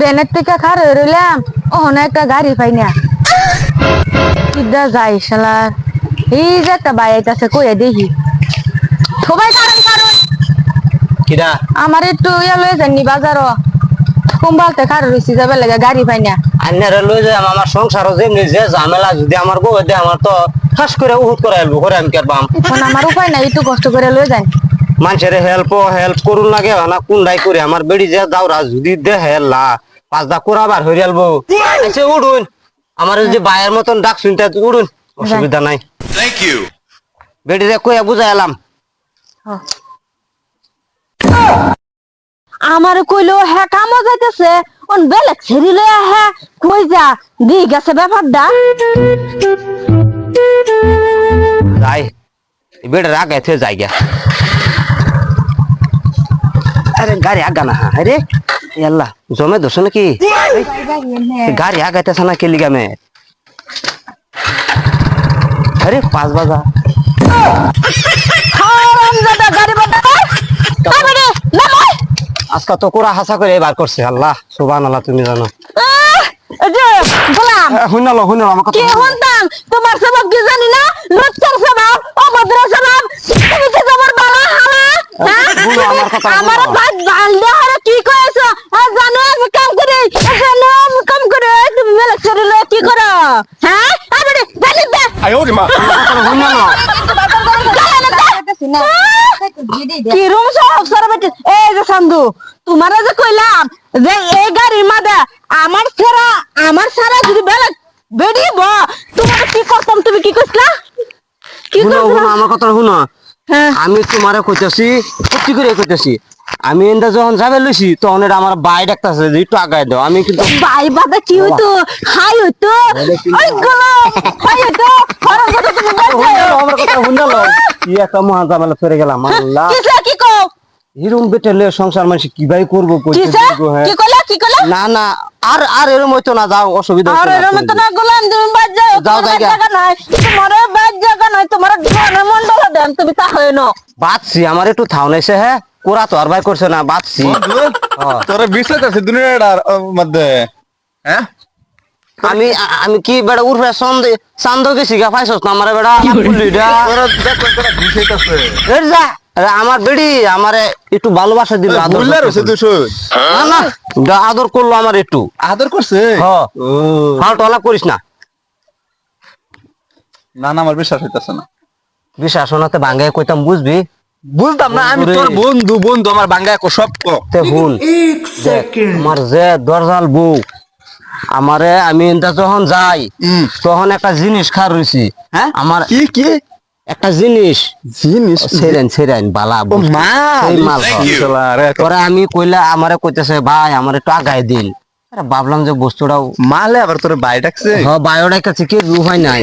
বেনের থেকে খার হয়ে রইলাম। ওহন একটা গাড়ি পাই না। কিদা যাই শালার এই যে একটা বাই আইতাছে কইয়া দেখি। সবাই কারণ কারণ। কিরা আমার একটু ইয়া লয়ে যাননি বাজারও। কুম্বালতে খার রইছি যাবে লাগে গাড়ি পাই না। আন্যারে লই যাই আমার সংসার যেমনি যে ঝামেলা যদি আমার বউ দে আমার তো ঠাস করে উহুত করে আলবো করে আমি কেরবাম এখন আমার উপায় নাই একটু কষ্ট করে লয়ে যান মানুষের হেল্প হেল্প করুন লাগে না কোনটাই করে আমার বেড়ি যে দাওরা যদি দে হেল্লা পাঁচ দা কোরাবার হয়ে আলবো। আচ্ছা উঠুন আমার যে বায়ের মতন ডাক শুনতে উঠুন অসুবিধা নাই। Thank you. বেড়ি যে কইয়া বুঝাই এলাম। আমার কইলো হ্যাঁ কামও যাইতেছে। অন বেলেগ ছেড়ি লয়ে হ্যাঁ কই যা দি গেছে ব্যাপারটা। যাই বেড়ে রাগ এতে যাই গা আরে গাড়ি আগা না আরে আল্লাহ জমে দোষ নাকি গাড়ি আগাইতেছে না কেলি গামে আরে পাঁচ বাজা আজকে তো কোরা হাসা করে বার করছে আল্লাহ সুবান আল্লাহ তুমি জানো গোলাম শুনালো শুনালো আমার কথা কি হন্তাম তোমার সবাব কি জানি না লুচ্চার সবাব অভদ্র সবাব তুমি কি তোমার বালা হালা হ্যাঁ? শুনো আমার ভাত বান্ধে কি কইছো? আর জানো আমি কাম করে জানো আমি কি করো? হ্যাঁ? এই যে সান্দু তোমারে যে কইলাম যে এই গাড়ি মাদা আমার ছাড়া আমার ছাড়া যদি বেলা বেরিয়ে তোমার কি করতাম তুমি কি কইছলা? কি করছ আমার কথা শুনো। আমি তোমারে কইতেছি সত্যি করে কইতেছি আমি এন্দা যখন যাবে লইছি তখন এটা আমার বাই ডাকতেছে যে একটু আগাই দাও। আমি কিন্তু বাই বাদা কি হইতো? হাই হইতো? ওই গলো হাই হইতো? খরচ কথা তুমি বলছো? আমার কথা শুনলো ই একটা মহা ঝামেলা পড়ে গেলাম আল্লাহ। কও বেটেলে সংসার মানুষ কীভাবে করব হ্যাঁ। কি কইলা? কি কইলা? না না আর আর এরম হইতো না যাও অসুবিধা আর হইতো না, এরম তো না গোলাম তুমি বাদ যাও যাও, জায়গা। নাই। তোমার বাদ জায়গা নাই তোমার মন্ডল দেন তুমি তা হয় না আমার একটু থাও নাইছে হ্যাঁ? কোরা তো আর ভাই করছে না বাঁচছি। হ্যাঁ। তোরা বিশ আছে দুনিয়াটার মধ্যে হ্যাঁ? আমি আমি কি বেড়া উর্ফে সন্দে চান্দ গেছি গা পাইছস না আমার বেড়া? পুলিটা তোরা দেখ তোরা এর যা। আরে আমার বেড়ি আমারে একটু ভালোবাসা দিল আদর না না আদর করল আমার একটু। আদর করছে? হ্যাঁ। আলাপ করিস না। না না আমার বিশ্বাস হইতাছে না। বিশ্বাস ভাঙ্গে কইতাম বুঝবি? বুঝতাম না আমি তোর বন্ধু বন্ধু আমার বাঙ্গায় সব তে দেখ, আমার যে দরজাল বউ আমারে আমি যখন যাই তখন একটা জিনিস খার রইছি। হ্যাঁ? আমার কি কি? একটা জিনিস। জিনিস? সেরেন সেরেন বালা. রে, পরে আমি কইলা আমারে কইতেছে ভাই আমার একটু আগায় দিন। ভাবলাম যে বস্তুটাও মালে আবার তোর বাই ডাকছে? হ বায়োডাই কাছে কি রুহাই নাই।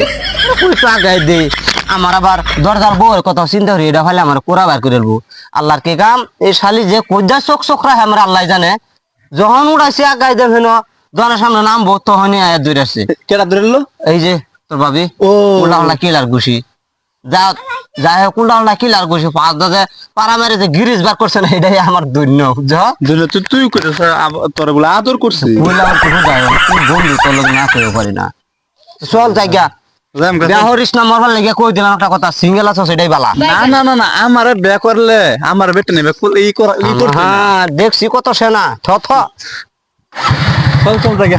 কই একটু আগায় দে। আমার আবার দরজার বউয়ের কথা চিন্তা করি এটা ফেলে আমার কোরা বার করে আল্লাহর কি কাম এই শালি যে কোজা চোখ চোখ রাখে আমার আল্লাহ জানে। যখন উড়াইছে আগায় দেব হেন জনের সামনে নামবো তখনই আয়া দূরে আসছে। কেটা ধরলো এই যে তোর ভাবি ও। উল্টা কিলার ঘুষি। যা যাই হোক উল্টা উল্টা কিলার ঘুষি পাঁচ দাদে পাড়া মেরে যে গিরিজ বার করছে না এটাই আমার দৈন্য বুঝছ? ধরলো তুই তুই করে তোর বলে আদর করছিস বললে আমার কিছু যায় না। তুই বন্ধু তোর লোক না করে পারি না। চল জায়গা রাম কথা- বিয়া হরিস না মরবার লেগে কই দিলাম একটা কথা সিঙ্গেল আছো সেটাই বালা। না না না না আমার বিয়ে করলে আমার বেটে নেবে ই করা। হ্যাঁ দেখছি কত সেনা থ থ। চল চল জায়গা